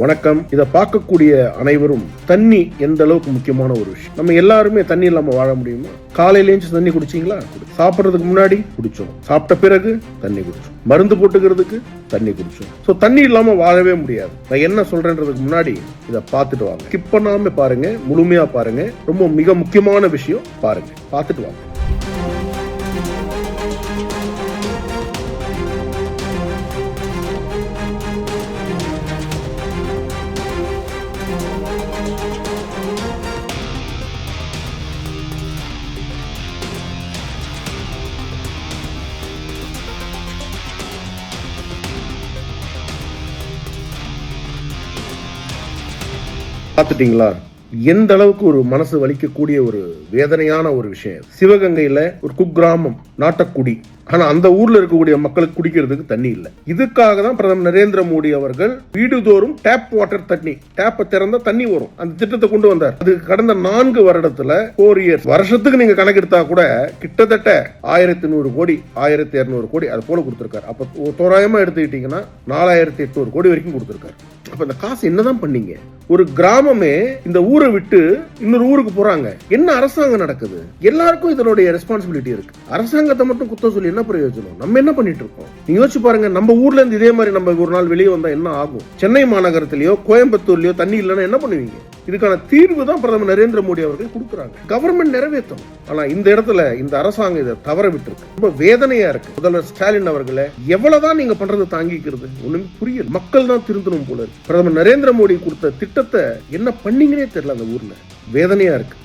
வணக்கம். இதை பார்க்கக்கூடிய அனைவரும் தண்ணி எந்த அளவுக்கு முக்கியமான ஒரு விஷயம்? நம்ம எல்லாருமே தண்ணி இல்லாம வாழ முடியுமா? காலையில எழுந்து தண்ணி குடிச்சீங்களா? சாப்பிட்றதுக்கு முன்னாடி குடிச்சோம். சாப்பிட்ட பிறகு தண்ணி குடிச்சோம். மருந்து போட்டுக்கிறதுக்கு தண்ணி குடிச்சோம். ஸோ தண்ணி இல்லாம வாழவே முடியாது. நான் என்ன சொல்றேன்றதுக்கு முன்னாடி இதை பார்த்துட்டு வாங்க. ஸ்கிப் பண்ணாம பாருங்க. முழுமையா பாருங்க. ரொம்ப மிக முக்கியமான விஷயம் பாருங்க. பார்த்துட்டு வாங்க. பார்த்துட்டீங்களா? எந்த அளவுக்கு ஒரு மனசு வலிக்கக்கூடிய ஒரு வேதனையான ஒரு விஷயம். சிவகங்கையில ஒரு குக்கிராமம் நாட்டக்குடி. ஆனா அந்த ஊர்ல இருக்கக்கூடிய மக்களுக்கு குடிக்கிறதுக்கு தண்ணி இல்லை. இதுக்காக தான் பிரதமர் நரேந்திர மோடி அவர்கள் வீடுதோறும் டேப் வாட்டர் தண்ணி டேப்பை திறந்தா தண்ணி வரும். அந்த திட்டத்தை கொண்டு வந்தார். அது கடந்த நான்கு வருடத்துல ஃபோர் இயர்ஸ் வருஷத்துக்கு நீங்க கணக்கெடுத்தா கூட கிட்டத்தட்ட ஆயிரத்தி நூறு கோடி ஆயிரத்தி இருநூறு கோடி அது போல கொடுத்திருக்காரு. அப்ப தோராயமா எடுத்துக்கிட்டீங்கன்னா நாலாயிரத்தி எட்நூறு கோடி வரைக்கும் கொடுத்திருக்காரு. அப்ப இந்த காசு என்னதான் பண்ணீங்க? ஒரு கிராமமே இந்த ஊரை விட்டு இன்னொரு ஊருக்கு போறாங்க. என்ன அரசாங்கம் நடக்குது? எல்லாருக்கும் இதனுடைய ரெஸ்பான்சிபிலிட்டி இருக்கு. அரசாங்கத்தை மட்டும் குத்த சொல்லி என்ன பிரயோஜனம்? நம்ம என்ன பண்ணிட்டு இருக்கோம்? நீ யோசிச்சு பாருங்க நம்ம ஊர்ல இருந்து இதே மாதிரி நம்ம ஒரு நாள் வெளியே வந்தா என்ன ஆகும்? சென்னை மாநகரத்திலயோ கோயம்புத்தூர்லயோ தண்ணி இல்லைன்னா என்ன பண்ணுவீங்க? இதுக்கான தீர்வு தான் பிரதமர் நரேந்திர மோடி அவர்கள் கொடுக்குறாங்க. கவர்மெண்ட் நிறைவேற்றும். ஆனா இந்த இடத்துல இந்த அரசாங்கம் இதை தவற விட்டுருக்கு. ரொம்ப வேதனையா இருக்கு. முதல்வர் ஸ்டாலின் அவர்களை எவ்வளவுதான் நீங்க பண்றது தாங்கிக்கிறது ஒண்ணுமே புரியல. மக்கள் தான் திருந்தணும் போல இருக்கு. பிரதமர் நரேந்திர மோடி கொடுத்த திட்டத்தை என்ன பண்ணீங்கன்னே தெரியல அந்த ஊர்ல. வேதனையா இருக்கு.